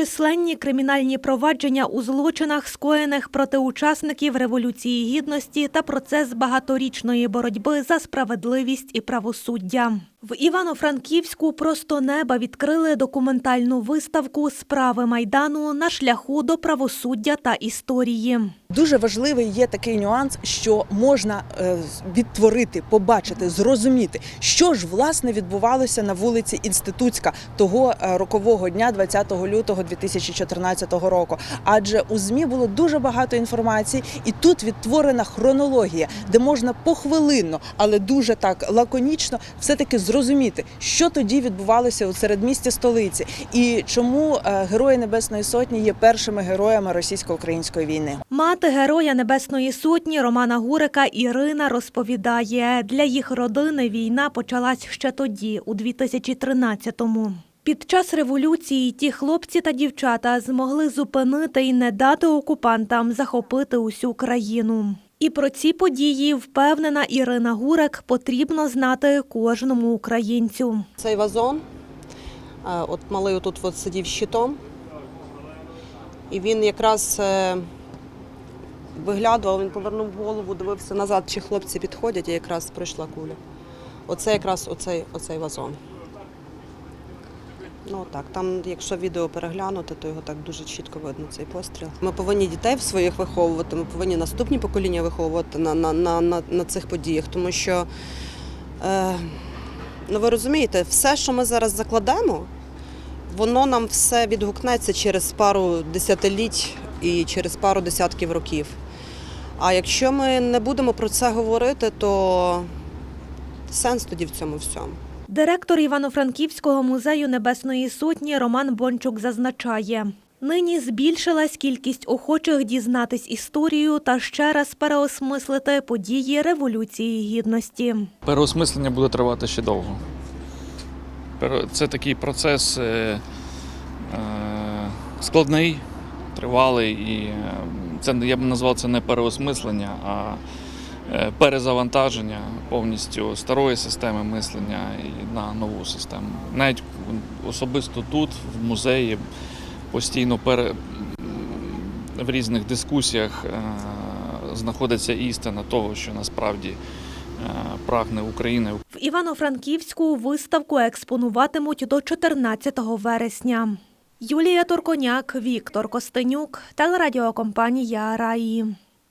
Численні кримінальні провадження у злочинах, скоєних проти учасників Революції Гідності та процес багаторічної боротьби за справедливість і правосуддя. В Івано-Франківську просто неба відкрили документальну виставку Справи майдану на шляху до правосуддя та історії. Дуже важливий є такий нюанс, що можна е, відтворити, побачити, зрозуміти, що ж власне відбувалося на вулиці Інститутська того е, рокового дня, 20 лютого 2014 року. Адже у змі було дуже багато інформації, і тут відтворена хронологія, де можна похвилинно, але дуже так лаконічно, все таки зрозуміти, що тоді відбувалося у середмісті столиці, і чому е, герої Небесної Сотні є першими героями російсько-української війни. Мати героя Небесної Сотні Романа Гурика Ірина розповідає, для їх родини війна почалась ще тоді, у 2013-му. Під час революції ті хлопці та дівчата змогли зупинити і не дати окупантам захопити усю країну. І про ці події, впевнена Ірина Гурик, потрібно знати кожному українцю. Цей вазон, е, от малий тут от сидів щитом, і він якраз е, виглядував, він повернув голову, дивився назад, чи хлопці підходять, і якраз пройшла куля. Оце якраз оцей, оцей вазон. Ну так, там, якщо відео переглянути, то його так дуже чітко видно, цей постріл. Ми повинні дітей в своїх виховувати, ми повинні наступні покоління виховувати на, на, на, на, на цих подіях, тому що. Е, Ну, ви розумієте, все, що ми зараз закладемо, воно нам все відгукнеться через пару десятиліть і через пару десятків років. А якщо ми не будемо про це говорити, то сенс тоді в цьому всьому. Директор Івано-Франківського музею Небесної Сотні Роман Бончук зазначає. Нині збільшилась кількість охочих дізнатись історію та ще раз переосмислити події Революції Гідності. Переосмислення буде тривати ще довго. Це такий процес е, е, складний, тривалий, і е, це я б назвав це не переосмислення, а перезавантаження повністю старої системи мислення і на нову систему. Навіть особисто тут, в музеї, постійно пере, в різних дискусіях е, знаходиться істина того, що насправді е, прагне Україна В Івано-Франківську виставку експонуватимуть до 14 вересня. Юлія Турконяк, Віктор Костенюк, телерадіокомпанія Раї.